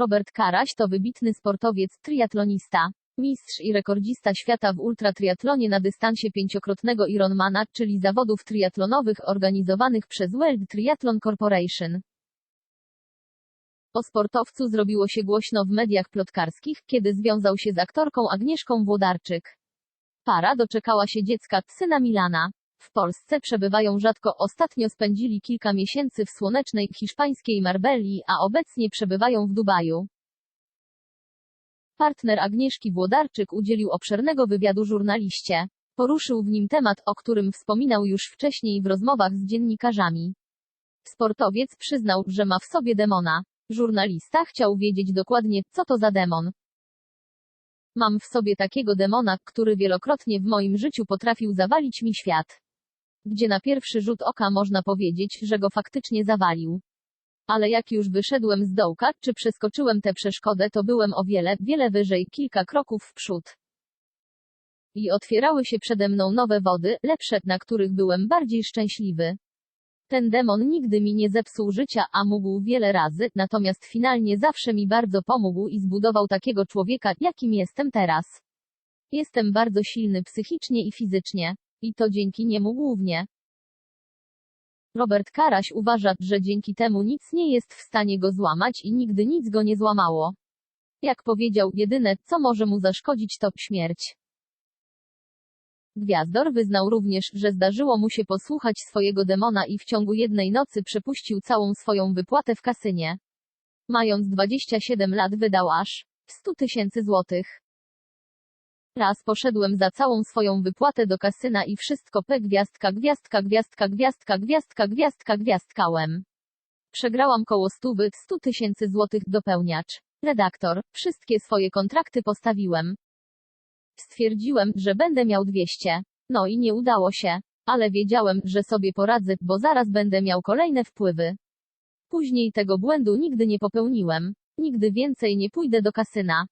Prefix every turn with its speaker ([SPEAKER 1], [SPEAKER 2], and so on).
[SPEAKER 1] Robert Karaś to wybitny sportowiec, triatlonista. Mistrz i rekordzista świata w ultratriatlonie na dystansie pięciokrotnego Ironmana, czyli zawodów triatlonowych organizowanych przez World Triathlon Corporation. O sportowcu zrobiło się głośno w mediach plotkarskich, kiedy związał się z aktorką Agnieszką Włodarczyk. Para doczekała się dziecka, syna Milana. W Polsce przebywają rzadko, ostatnio spędzili kilka miesięcy w słonecznej, hiszpańskiej Marbelli, a obecnie przebywają w Dubaju. Partner Agnieszki Włodarczyk udzielił obszernego wywiadu żurnaliście. Poruszył w nim temat, o którym wspominał już wcześniej w rozmowach z dziennikarzami. Sportowiec przyznał, że ma w sobie demona. Żurnalista chciał wiedzieć dokładnie, co to za demon. Mam w sobie takiego demona, który wielokrotnie w moim życiu potrafił zawalić mi świat. Gdzie na pierwszy rzut oka można powiedzieć, że go faktycznie zawalił. Ale jak już wyszedłem z dołka, czy przeskoczyłem tę przeszkodę, to byłem o wiele, wiele wyżej, kilka kroków w przód. I otwierały się przede mną nowe wody, lepsze, na których byłem bardziej szczęśliwy. Ten demon nigdy mi nie zepsuł życia, a mógł wiele razy, natomiast finalnie zawsze mi bardzo pomógł i zbudował takiego człowieka, jakim jestem teraz. Jestem bardzo silny psychicznie i fizycznie. I to dzięki niemu głównie. Robert Karaś uważa, że dzięki temu nic nie jest w stanie go złamać i nigdy nic go nie złamało. Jak powiedział, jedyne, co może mu zaszkodzić to śmierć. Gwiazdor wyznał również, że zdarzyło mu się posłuchać swojego demona i w ciągu jednej nocy przepuścił całą swoją wypłatę w kasynie. Mając 27 lat wydał aż 100 tysięcy złotych. Raz poszedłem za całą swoją wypłatę do kasyna i wszystko p gwiazdka gwiazdka gwiazdka gwiazdka gwiazdka gwiazdka gwiazdkałem. Przegrałam koło stówy 100 tysięcy złotych dopełniacz. Redaktor, wszystkie swoje kontrakty postawiłem. Stwierdziłem, że będę miał 200. No i nie udało się. Ale wiedziałem, że sobie poradzę, bo zaraz będę miał kolejne wpływy. Później tego błędu nigdy nie popełniłem. Nigdy więcej nie pójdę do kasyna.